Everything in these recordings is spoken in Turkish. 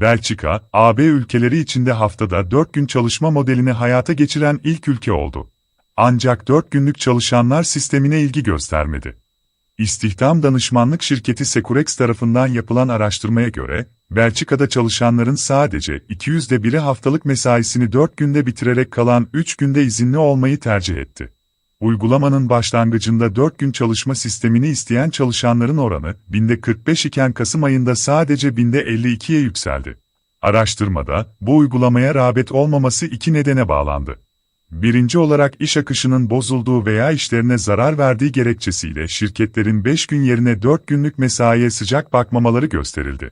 Belçika, AB ülkeleri içinde haftada 4 gün çalışma modelini hayata geçiren ilk ülke oldu. Ancak 4 günlük çalışanlar sistemine ilgi göstermedi. İstihdam danışmanlık şirketi Securex tarafından yapılan araştırmaya göre, Belçika'da çalışanların sadece 200'de biri haftalık mesaisini 4 günde bitirerek kalan 3 günde izinli olmayı tercih etti. Uygulamanın başlangıcında 4 gün çalışma sistemini isteyen çalışanların oranı, binde 45 iken Kasım ayında sadece binde 52'ye yükseldi. Araştırmada, bu uygulamaya rağbet olmaması iki nedene bağlandı. Birinci olarak iş akışının bozulduğu veya işlerine zarar verdiği gerekçesiyle şirketlerin 5 gün yerine 4 günlük mesaiye sıcak bakmamaları gösterildi.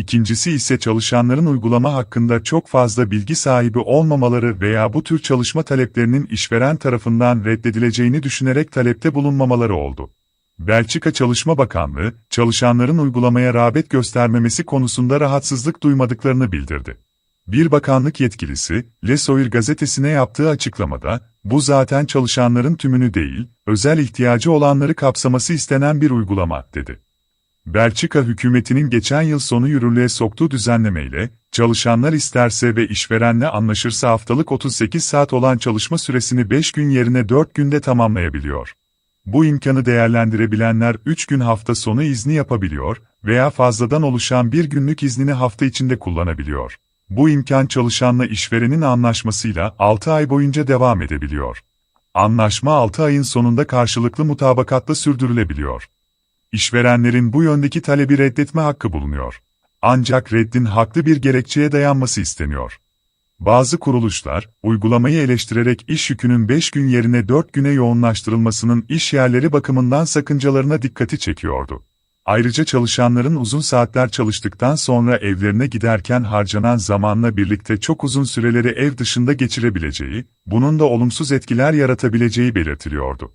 İkincisi ise çalışanların uygulama hakkında çok fazla bilgi sahibi olmamaları veya bu tür çalışma taleplerinin işveren tarafından reddedileceğini düşünerek talepte bulunmamaları oldu. Belçika Çalışma Bakanlığı, çalışanların uygulamaya rağbet göstermemesi konusunda rahatsızlık duymadıklarını bildirdi. Bir bakanlık yetkilisi, Le Soir gazetesine yaptığı açıklamada, bu zaten çalışanların tümünü değil, özel ihtiyacı olanları kapsaması istenen bir uygulama, dedi. Belçika hükümetinin geçen yıl sonu yürürlüğe soktuğu düzenlemeyle, çalışanlar isterse ve işverenle anlaşırsa haftalık 38 saat olan çalışma süresini 5 gün yerine 4 günde tamamlayabiliyor. Bu imkanı değerlendirebilenler 3 gün hafta sonu izni yapabiliyor veya fazladan oluşan bir günlük iznini hafta içinde kullanabiliyor. Bu imkan çalışanla işverenin anlaşmasıyla 6 ay boyunca devam edebiliyor. Anlaşma 6 ayın sonunda karşılıklı mutabakatla sürdürülebiliyor. İşverenlerin bu yöndeki talebi reddetme hakkı bulunuyor. Ancak reddin haklı bir gerekçeye dayanması isteniyor. Bazı kuruluşlar, uygulamayı eleştirerek iş yükünün 5 gün yerine 4 güne yoğunlaştırılmasının iş yerleri bakımından sakıncalarına dikkati çekiyordu. Ayrıca çalışanların uzun saatler çalıştıktan sonra evlerine giderken harcanan zamanla birlikte çok uzun süreleri ev dışında geçirebileceği, bunun da olumsuz etkiler yaratabileceği belirtiliyordu.